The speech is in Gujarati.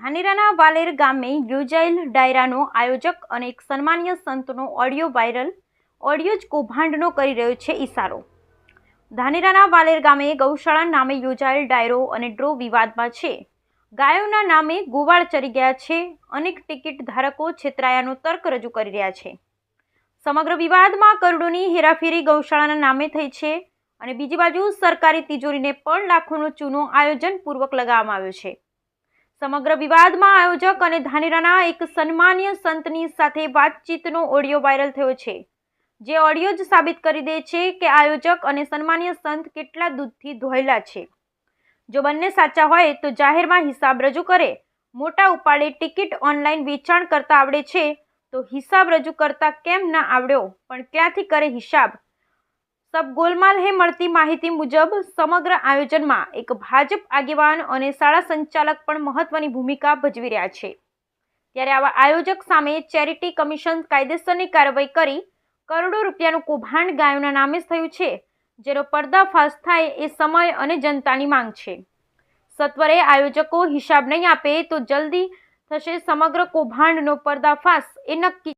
ધાનેરાના વાલેર ગામે યોજાયેલ ડાયરાનો આયોજક અને એક સન્માનીય સંતનો ઓડિયો વાયરલ, ઓડિયો જ કૌભાંડનો કરી રહ્યો છે ઈશારો. ધાનેરાના વાલેર ગામે ગૌશાળા નામે યોજાયેલ ડાયરો અને ડ્રો વિવાદમાં છે. ગાયોના નામે ગોવાળ ચરી ગયા છે. અનેક ટિકિટ ધારકો છેતરાયાનો તર્ક રજૂ કરી રહ્યા છે. સમગ્ર વિવાદમાં કરોડોની હેરાફેરી ગૌશાળાના નામે થઈ છે અને બીજી બાજુ સરકારી તિજોરીને પણ લાખોનો ચૂનો આયોજનપૂર્વક લગાવવામાં આવ્યો છે. સમગ્ર વિવાદમાં આયોજક અને ધાનેરાના એક સન્માન્ય સંતની સાથે વાતચીતનો ઓડિયો વાયરલ થયો છે. જે ઓડિયો જ સાબિત કરી દે છે કે આયોજક અને સન્માન્ય સંત કેટલા દૂધથી ધોયેલા છે. જો બંને સાચા હોય તો જાહેરમાં હિસાબ રજૂ કરે. મોટા ઉપાડે ટિકિટ ઓનલાઈન વેચાણ કરતા આવડે છે. તો હિસાબ રજૂ કરતા કેમ ના આવડ્યો? પણ ક્યાંથી કરે હિસાબ? સબ ગોલમાલ હે મળતી માહિતી મુજબ, સમગ્ર આયોજનમાં એક ભાજપ આગેવાન અને શાળા સંચાલક પણ મહત્વની ભૂમિકા ભજવી રહ્યા છે. ત્યારે આવા આયોજક સામે ચેરિટી કમિશન કાયદેસરની કાર્યવાહી કરી કરોડો રૂપિયાનું કૌભાંડ ગાયોના નામે થયું છે, જેનો પર્દાફાશ થાય એ સમય અને જનતાની માંગ છે. સત્વરે આયોજકો હિસાબ નહીં આપે તો જલ્દી થશે સમગ્ર કૌભાંડનો પર્દાફાશ એ નક્કી